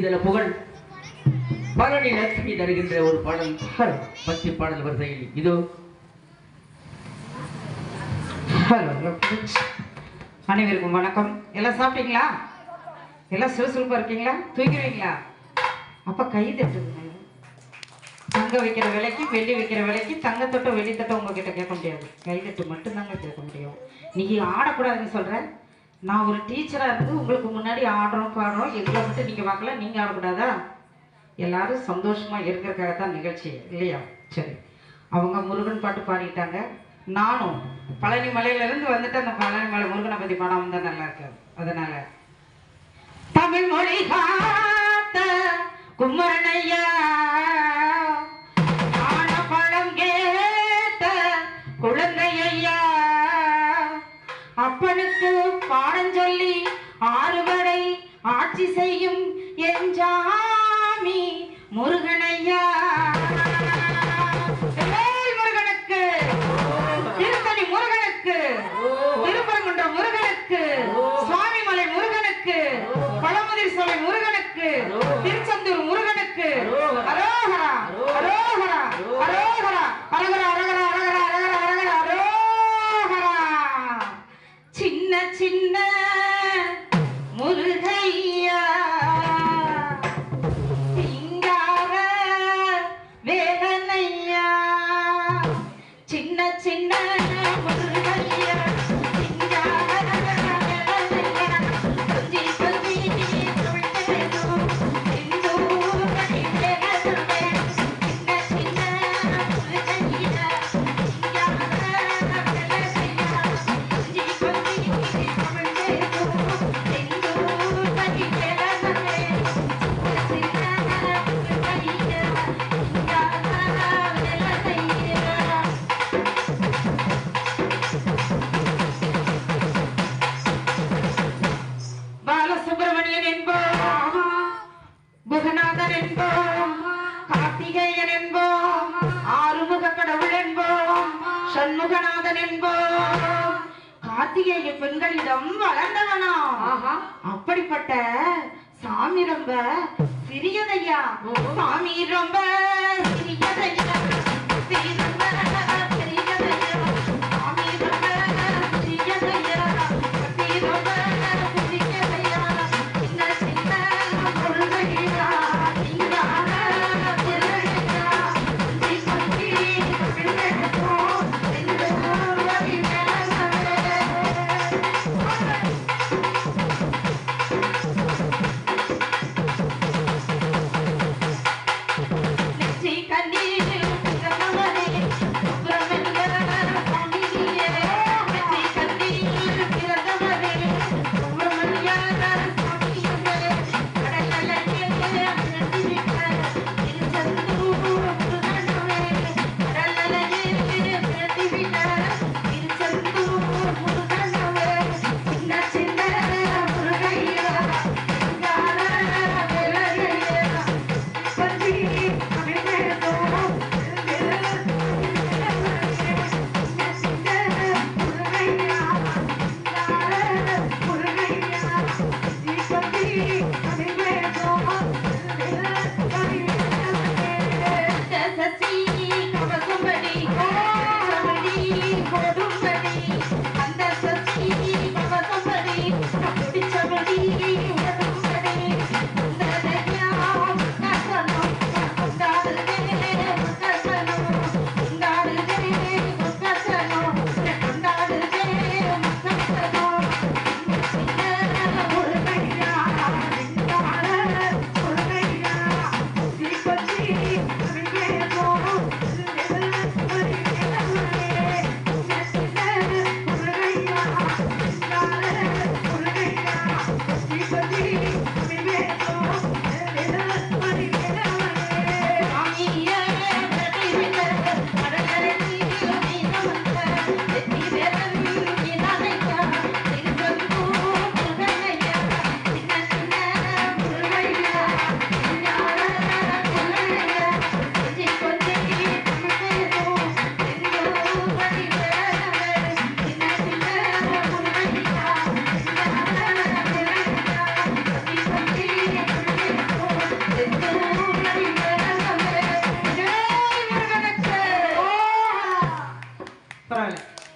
இதுல புகழ். பரணி லட்சுமி தருகின்ற ஒரு பாடல். ஹலோ பக்தி பாடல் வரிசையில் இதோ. ஹலோ அனைவருக்கும் வணக்கம். எல்லாம் சாப்பிட்டீங்களா? எல்லாம் சுறுசுறுப்பா இருக்கீங்களா? தூங்கிடுவீங்களா? அப்ப கை தட்டுங்க. தங்க வைக்கிற விலைக்கு வெள்ளி வைக்கிற விலைக்கு தங்கத்தொட்ட வெள்ளி தட்ட உங்ககிட்ட கேட்க முடியாது. கை தட்டு மட்டும்தாங்க கேட்க முடியும். நீ ஆடக்கூடாதுன்னு சொல்கிறேன் நான் ஒரு டீச்சராக இருந்து உங்களுக்கு முன்னாடி ஆடுறோம் பாடுறோம் எங்களை மட்டும் நீங்கள் பார்க்கல நீங்கள் ஆடக்கூடாதா? எல்லாரும் சந்தோஷமாக இருக்கிறதுக்காக தான் நிகழ்ச்சி இல்லையா? சரி. அவங்க முருகன் பாட்டு பாடிட்டாங்க. நானும் பழனி மலையிலிருந்து வந்துட்டு அந்த பழனி மலை முருகனை பற்றி பாடாம தான் நல்லா இருக்காது அதனால தமிழ் மொழி காத்த குமரனையா பழம் கேட்ட குழந்தையா அப்பனுக்கு ஆட்சி செய்யும் என் பாலசுப்பிரமணியன் என்போம் புகநாதன் என்போம் கார்த்திகேயன் என்போம் ஆறுமுக கடவுள் என்போம். சண்முகநாதன் என்போம். கார்த்திகேய பெண்களிடம் வளர்ந்தவனா அப்படிப்பட்ட சாமி ரொம்ப சிறியதையா சாமி ரொம்ப சிறியதையா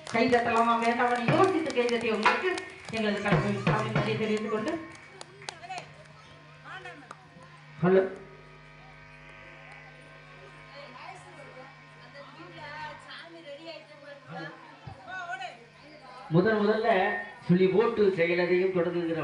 கை தட்டலாமா வேண்டாமா யோசித்து கை தட்டிய உங்களுக்கு எங்களது கடற்கரை சாமி நன்றியை தெரிந்து கொண்டு. ஹலோ. முதன் முதல்ல சொல்லி ஓட்டு செயலதையும் தொடங்குகிற